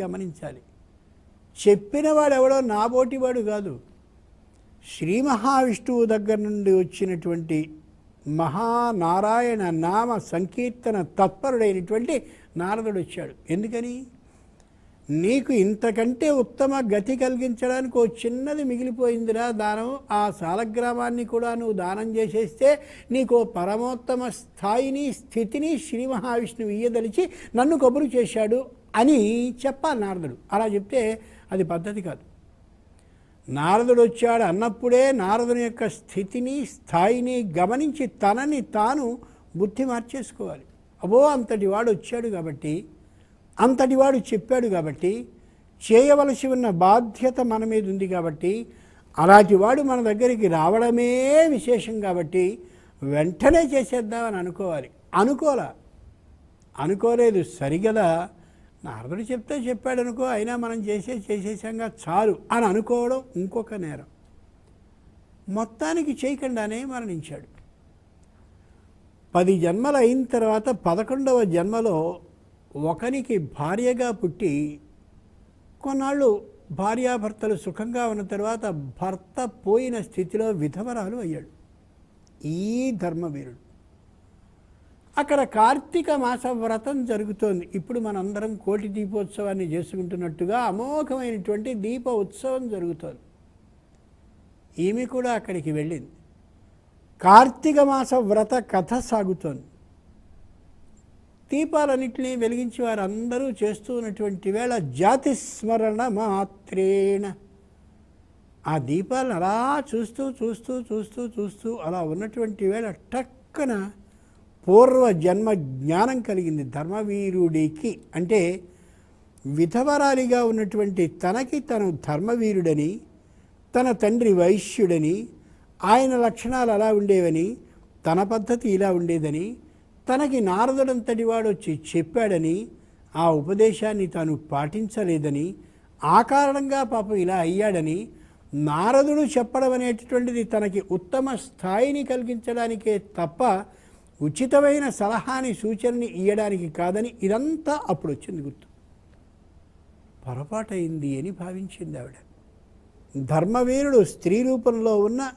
గమనించాలి. చెప్పినవాడు ఎవడో నాబోటివాడు కాదు. శ్రీ మహావిష్ణువు దగ్గర నుండి వచ్చినటువంటి మహానారాయణ నామ సంకీర్తన తత్పరుడైనటువంటి నారదుడు వచ్చాడు. ఎందుకని? నీకు ఇంతకంటే ఉత్తమ గతి కలిగించడానికి ఓ చిన్నది మిగిలిపోయిందిరా దానం. ఆ సాలగ్రామాన్ని కూడా నువ్వు దానం చేసేస్తే నీకు పరమోత్తమ స్థాయిని స్థితిని శ్రీ మహావిష్ణువు ఇయ్యదలిచి నన్ను కబురు చేశాడు. అని చెప్పాలి నారదుడు. అలా చెప్తే అది పద్ధతి కాదు. నారదుడు వచ్చాడు అన్నప్పుడే నారదుని యొక్క స్థితిని స్థాయిని గమనించి తనని తాను బుద్ధి మార్చేసుకోవాలి. అబో అంతటి వాడు వచ్చాడు కాబట్టి అంతటి వాడు చెప్పాడు కాబట్టి చేయవలసి ఉన్న బాధ్యత మన మీద ఉంది కాబట్టి అలాంటి వాడు మన దగ్గరికి రావడమే విశేషం కాబట్టి వెంటనే చేసేద్దామని అనుకోవాలి. అనుకోలా. అనుకోలేదు సరిగదా. నారదుడు చెప్తే చెప్పాడు అనుకో అయినా మనం చేసే చేసేసాంగా చాలు అని అనుకోవడం ఇంకొక నేరం. మొత్తానికి చేయకుండానే మరణించాడు. పది జన్మలు అయిన తర్వాత పదకొండవ జన్మలో ఒకనికి భార్యగా పుట్టి కొన్నాళ్ళు భార్యాభర్తలు సుఖంగా ఉన్న తర్వాత భర్త పోయిన స్థితిలో విధవరాలు అయ్యాడు. ఈ ధర్మవీరుడు. అక్కడ కార్తీక మాస వ్రతం జరుగుతోంది. ఇప్పుడు మనందరం కోటి దీపోత్సవాన్ని చేసుకుంటున్నట్టుగా అమోఘమైనటువంటి దీప ఉత్సవం జరుగుతోంది. ఈమె కూడా అక్కడికి వెళ్ళింది. కార్తీక మాస వ్రత కథ సాగుతోంది. దీపాలన్నింటినీ వెలిగించి వారందరూ చేస్తూ ఉన్నటువంటి వేళ జాతి స్మరణ మాత్రేణ. ఆ దీపాలను అలా చూస్తూ చూస్తూ చూస్తూ చూస్తూ అలా ఉన్నటువంటి వేళ టక్కన పూర్వ జన్మ జ్ఞానం కలిగింది ధర్మవీరుడికి. అంటే విధవరాలిగా ఉన్నటువంటి తనకి తను ధర్మవీరుడని తన తండ్రి వైశ్యుడని ఆయన లక్షణాలు అలా ఉండేవని తన పద్ధతి ఇలా ఉండేదని తనకి నారదుడంతటి వాడు వచ్చి చెప్పాడని ఆ ఉపదేశాన్ని తాను పాటించలేదని ఆ కారణంగా పాపం ఇలా అయ్యాడని నారదుడు చెప్పడం అనేటటువంటిది తనకి ఉత్తమ స్థాయిని కలిగించడానికే తప్ప ఉచితమైన సలహాని సూచనని ఇయ్యడానికి కాదని ఇదంతా అప్పుడు వచ్చింది గుర్తు. పొరపాటైంది అని భావించింది ఆవిడ. ధర్మవీరుడు స్త్రీ రూపంలో ఉన్న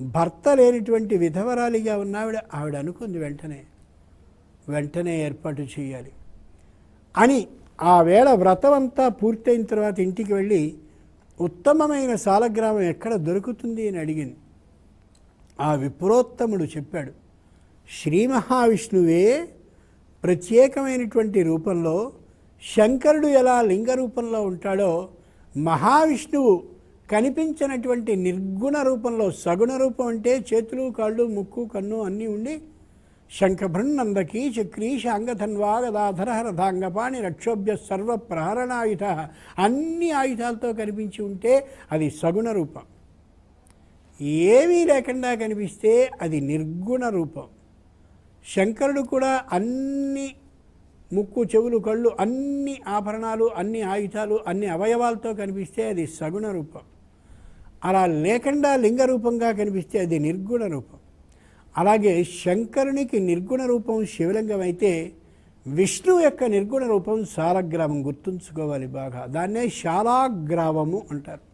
భర్త లేనిటువంటి విధవరాలిగా ఉన్న ఆవిడ ఆవిడ అనుకుంది వెంటనే. వెంటనే ఏర్పాటు చేయాలి అని ఆ వేళ వ్రతం అంతా పూర్తయిన తర్వాత ఇంటికి వెళ్ళి ఉత్తమమైన సాలగ్రామం ఎక్కడ దొరుకుతుంది అని అడిగింది. ఆ విప్రోత్తముడు చెప్పాడు. శ్రీ మహావిష్ణువే ప్రత్యేకమైనటువంటి రూపంలో శంకరుడు ఎలా లింగ రూపంలో ఉంటాడో మహావిష్ణువు కనిపించినటువంటి నిర్గుణ రూపంలో సగుణ రూపం అంటే చేతులు కాళ్ళు ముక్కు కన్ను అన్నీ ఉండి శంఖభృన్నందకీ చక్రీ శాంగధన్వా గదాధర రథాంగపాణి రక్షోభ్య సర్వ ప్రహరణాయుధ అన్ని ఆయుధాలతో కనిపించి ఉంటే అది సగుణ రూపం. ఏమీ లేకుండా కనిపిస్తే అది నిర్గుణ రూపం. శంకరుడు కూడా అన్ని ముక్కు చెవులు కళ్ళు అన్ని ఆభరణాలు అన్ని ఆయుధాలు అన్ని అవయవాలతో కనిపిస్తే అది సగుణ రూపం. అలా లేకుండా లింగ రూపంగా కనిపిస్తే అది నిర్గుణ రూపం. అలాగే శంకరునికి నిర్గుణ రూపం శివలింగం అయితే విష్ణు యొక్క నిర్గుణ రూపం శాలగ్రామం గుర్తుంచుకోవాలి బాగా. దాన్నే శాలాగ్రామము అంటారు.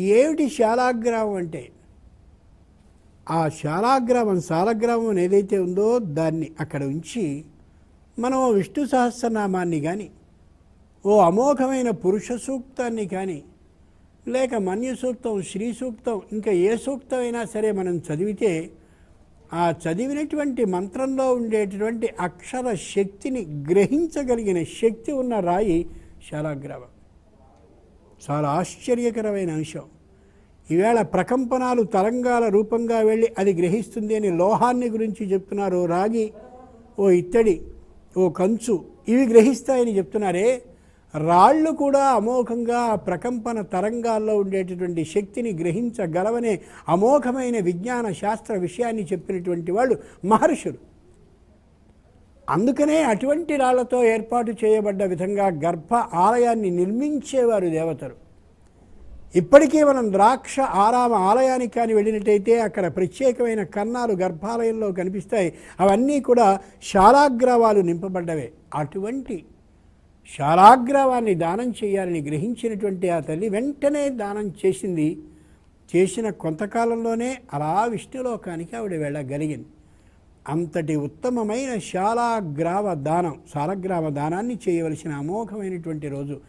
ఏమిటి శాలాగ్రామం అంటే? ఆ శాలాగ్రామం శాలగ్రామం ఏదైతే ఉందో దాన్ని అక్కడ ఉంచి మనం విష్ణు సహస్రనామాన్ని కానీ ఓ అమోఘమైన పురుష సూక్తాన్ని కానీ లేక మన్య సూక్తం శ్రీ సూక్తం ఇంకా ఏ సూక్తమైనా సరే మనం చదివితే ఆ చదివినటువంటి మంత్రంలో ఉండేటటువంటి అక్షర శక్తిని గ్రహించగలిగిన శక్తి ఉన్న రాయి శాలాగ్రామం. చాలా ఆశ్చర్యకరమైన అంశం. ఈవేళ ప్రకంపనాలు తరంగాల రూపంగా వెళ్ళి అది గ్రహిస్తుంది అని లోహాన్ని గురించి చెప్తున్నారు. రాగి ఓ ఇత్తడి ఓ కంచు ఇవి గ్రహిస్తాయని చెప్తున్నారే. రాళ్ళు కూడా అమోఘంగా ఆ ప్రకంపన తరంగాల్లో ఉండేటటువంటి శక్తిని గ్రహించగలవనే అమోఘమైన విజ్ఞాన శాస్త్ర విషయాన్ని చెప్పినటువంటి వాళ్ళు మహర్షులు. అందుకనే అటువంటి రాళ్ళతో ఏర్పాటు చేయబడ్డ విధంగా గర్భ ఆలయాన్ని నిర్మించేవారు దేవతలు. ఇప్పటికీ మనం ద్రాక్ష ఆరామ ఆలయానికి కానీ వెళ్ళినట్టయితే అక్కడ ప్రత్యేకమైన కన్నాలు గర్భాలయంలో కనిపిస్తాయి. అవన్నీ కూడా శాలాగ్రవాలు నింపబడ్డవే. అటువంటి శాలాగ్రవాన్ని దానం చేయాలని గ్రహించినటువంటి ఆ తల్లి వెంటనే దానం చేసింది. చేసిన కొంతకాలంలోనే అలా విష్ణులోకానికి ఆవిడ వెళ్ళగలిగింది. అంతటి ఉత్తమమైన శాలాగ్రావ దానం శాలగ్రామ దానాన్ని చేయవలసిన అమోఘమైనటువంటి రోజు.